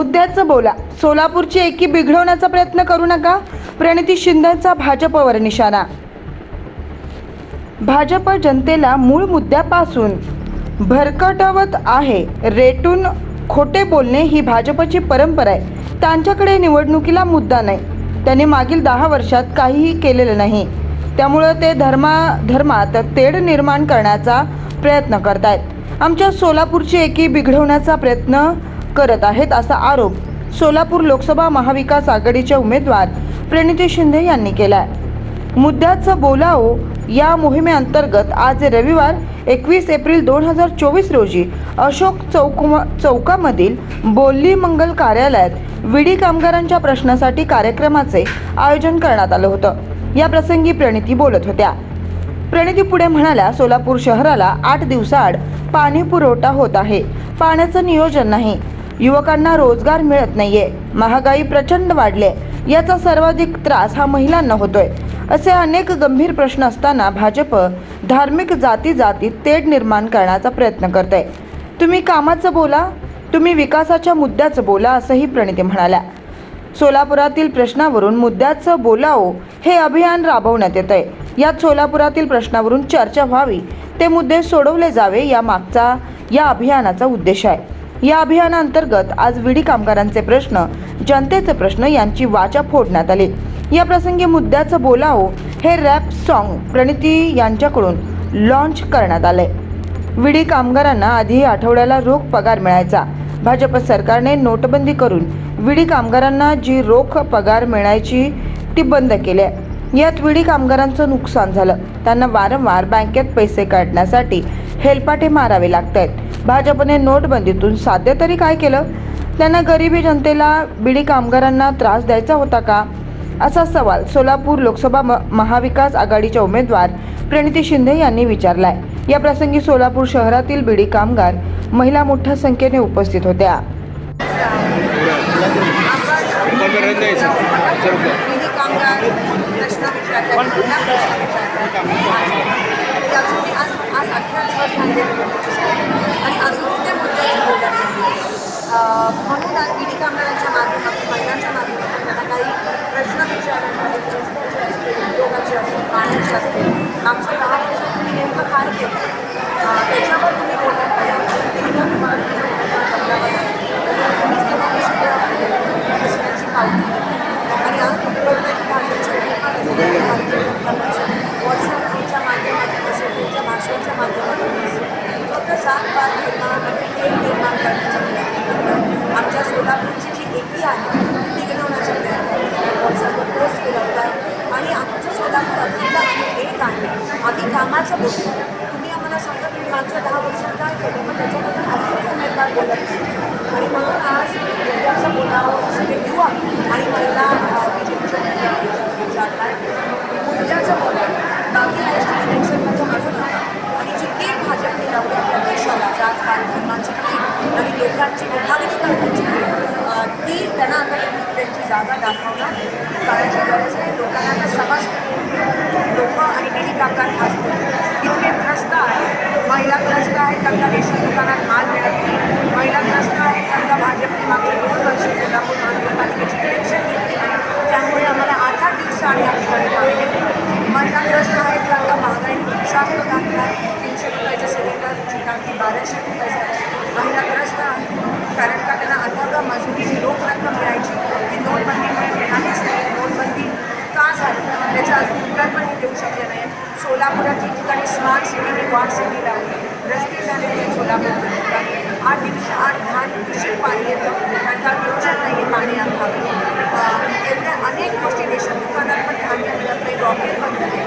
मुद्द्याचं बोला. सोलापूरची एकी बिघडवण्याचा प्रयत्न करू नका. प्रणिती शिंदेचा भाजपवर निशाणा. भाजप जनतेला मूळ मुद्द्यापासून भरकटवत आहे. रेटून खोटे बोलणे ही भाजपची परंपरा आहे. त्यांच्याकडे निवडणुकीला मुद्दा नाही. त्यांनी मागील दहा वर्षात काहीही केलेलं नाही. त्यामुळं ते धर्मा धर्मात तेढ निर्माण करण्याचा प्रयत्न करत आहेत आमच्या सोलापूरची एकी बिघडवण्याचा प्रयत्न करत आहेत असा आरोप सोलापूर लोकसभा महाविकास आघाडीचे उमेदवार प्रणिती शिंदे यांनी केलाय. मुद्द्याचं बोलाओ या मोहिमेअंतर्गत आज रविवार एकवीस एप्रिल दोन हजार चोवीस रोजी अशोक चौक चौकामधील बोल्ली मंगल कार्यालयात विडी कामगारांच्या प्रश्नासाठी कार्यक्रमाचे आयोजन करण्यात आलं होतं. या प्रसंगी प्रणिती बोलत होत्या. प्रणिती पुढे म्हणाल्या सोलापूर शहराला आठ दिवसाआड पाणी पुरवठा होत आहे. पाण्याचं नियोजन नाही. युवकांना रोजगार मिळत नाहीये. महागाई प्रचंड वाढले. याचा सर्वाधिक त्रास हा महिलांना होतोय. असे अनेक गंभीर प्रश्न असताना भाजप धार्मिक जाती जातीत तेढ निर्माण करण्याचा प्रयत्न करत आहे तुम्ही कामाचं बोला तुम्ही विकासाच्या मुद्द्याचं बोला असंही प्रणिती म्हणाल्या. सोलापुरातील प्रश्नावरून मुद्द्याचं बोलाओ हे अभियान राबवण्यात येत आहे यात सोलापुरातील प्रश्नावरून चर्चा व्हावी ते मुद्दे सोडवले जावे या मागचा या अभियानाचा उद्देश आहे. या अभियानांतर्गत आज विडी कामगारांचे प्रश्न जनतेचे प्रश्न यांची वाचा फोडण्यात आली. या प्रसंगी मुद्द्याचं बोलावो हे रॅप सॉन्ग प्रणिती यांच्याकडून लॉन्च करण्यात आले विडी कामगारांना आधी आठवड्याला रोख पगार मिळायचा. भाजप सरकारने नोटबंदी करून विडी कामगारांना जी रोख पगार मिळायची ती बंद केली आहे. यात विडी कामगारांचं नुकसान झालं. त्यांना वारंवार बँकेत पैसे काढण्यासाठी हेलपाटे मारावे लागत आहेत भाजपने नोटबंदीतून साध्य तरी काय केलं? त्यांना गरिबी जनतेला बिडी कामगारांना त्रास द्यायचा होता का? असा सवाल सोलापूर लोकसभा म- महाविकास आघाडीच्या उमेदवार प्रणिती शिंदे यांनी विचारलाय. या प्रसंगी सोलापूर शहरातील बिडी कामगार महिला मोठ्या संख्येने उपस्थित होत्या. कामगार प्रश्न विचारतात महिला प्रश्न विचारतात ते अजूनही आज आज अठरा दिवस झाले आणि अजूनही ते मुद्द्याचं बोलत नाही अं, म्हणून आज विधी कामगारांच्या माध्यमातून महिलांच्या माध्यमातून त्यांना काही प्रश्न विचारायचे रस्त्याचे असतील उद्योगाचे असतील पाण्याचे असतील मागच्या दहा तुम्ही नेमकं काय केलं अं, त्याच्यावर तुम्ही बोलत नाही तेव्हा तुम्हाला तुमच्या उमेदवार बदलावा लागेल तुम्हीच तेव्हा विषय असण्याची पावती दिली. आणि आज तुम्ही बोलताय की भारताच्या भारतीय जनता पक्ष व्हॉट्सअपच्या माध्यमातून असेल त्यांच्या भाषणाच्या माध्यमातून असेल फक्त जात पात धर्म आणि तेल निर्माण करण्याचा प्रयत्न करतात आमच्या सोलापूरची जी एकी आहे ती व्हॉट्सअपवर पोस्ट केलं होतं आणि आमचं सोलापूर अखंड आणि एक आहे आम्ही कामाचं बोलतो तुम्ही आम्हाला सांगा तुम्ही मागच्या दहा वर्षात काय केलं? मग त्याच्याबद्दल अजूनही उमेदवार बोलत आणि म्हणून आज मुद्द्याचं बोलावं सगळे युवा आणि महिला बीजेपीच्या जात आहेत मुद्द्याचं बोलावं बाकी गोष्टी इलेक्शनमध्ये हजर होतात आणि जी एक भाजपने लावली आपल्या देशाला जात पात धर्माची खेळ आणि लोकांची विभागणी करण्याची खेळ अं, ती त्यांना आता त्यांची जागा दाखवणार. काळाची गरज आहे लोकांना आता समाज लोक आणि बिडी कामगार खास इतके त्रस्त आहे महिला त्रस्त आहेत त्यांना रेशन दुकानात माल मिळत नाही महिला त्रस्त आहेत त्यांना भाजपने मागच्या दोन वर्ष सोलापूर महानगरपालिकेची इलेक्शन घेतली नाही त्यामुळे आम्हाला आठ आठ दिवसाआड या ठिकाणी पाणी मिळतं महिला त्रस्त आहेत त्यांना महागाईने उत्साह टाकला तीनशे रुपयाच्या सिलेंडरची टाकी बाराशे रुपये झाली महिला त्रस्त आहेत कारण का त्यांना अथागा मजुरीची रोख रक्कम मिळायची ती नोटबंदीमुळे मिळालीच नाही नोटबंदी का झाली त्याचं अजून उत्तर पण हे देऊ शकले नाही सोलापुरात ठिकाणी स्मार्ट सिटी वॉर्ड सिटी लावली. रस्ते झालेले आहेत सोलापूर आठ दिवस आठ घाण दूषित पाणी येतं. आणि का नियोजन नाही पाणी अभावी एवढ्या अनेक गोष्टी देशात. दुकानात पण धान्य मिळत नाही रॉकेल पण आहे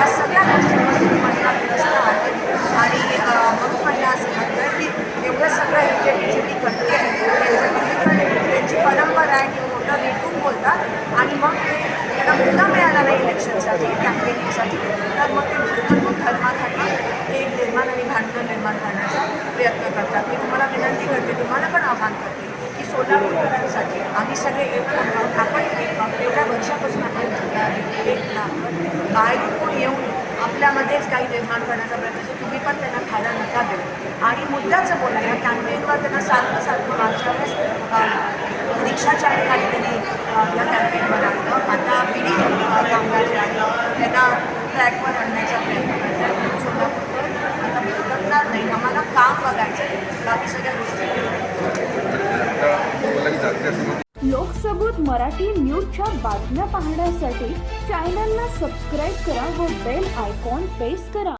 या सगळ्या गोष्टींमध्ये म्हणजे महिला व्यवस्था आहे. आणि अं, म्हणून महिला असं म्हणतं की एवढं सगळं हे जे बी जे पी करते त्यांची परंपरा आहे की मोठं भेटून बोलतात. आणि मग ते त्यांना मुद्दा मिळाला नाही इलेक्शनसाठी कॅम्पेनिंगसाठी तर मग ते भरभरून धर्मासाठी एक निर्माण आणि भांडण निर्माण करण्याचा प्रयत्न करतात मी तुम्हाला विनंती करते तुम्हाला पण आव्हान करते. की सोलापूरकरांसाठी आम्ही सगळे एक आहोत. आपण एक एवढ्या वर्षापासून आपण आहे एक आहोत बाहेरून कोण येऊन आपल्यामध्येच काही निर्माण करण्याचा प्रयत्न तुम्ही पण त्यांना खायला नका देऊ. आणि मुद्द्याचं बोलणं या कॅम्पेनवर त्यांना सारखं सारखं मागच्या वेळेस अ, रिक्षाच्या त्यांनी या कॅम्पेनवर आणलं. आता पिढी अ, कामगार जे त्यांना ट्रॅकवर आणण्याचा प्रयत्न करतात. सोलापूरवर आता भटकणार नाही. आम्हाला काम बघायचं आहे. बाकी सगळ्या गोष्टी लोकसबूत मराठी न्यूजच्या बातम्या पाहण्यासाठी चॅनलला सबस्क्राईब करा व बेल आयकॉन प्रेस करा.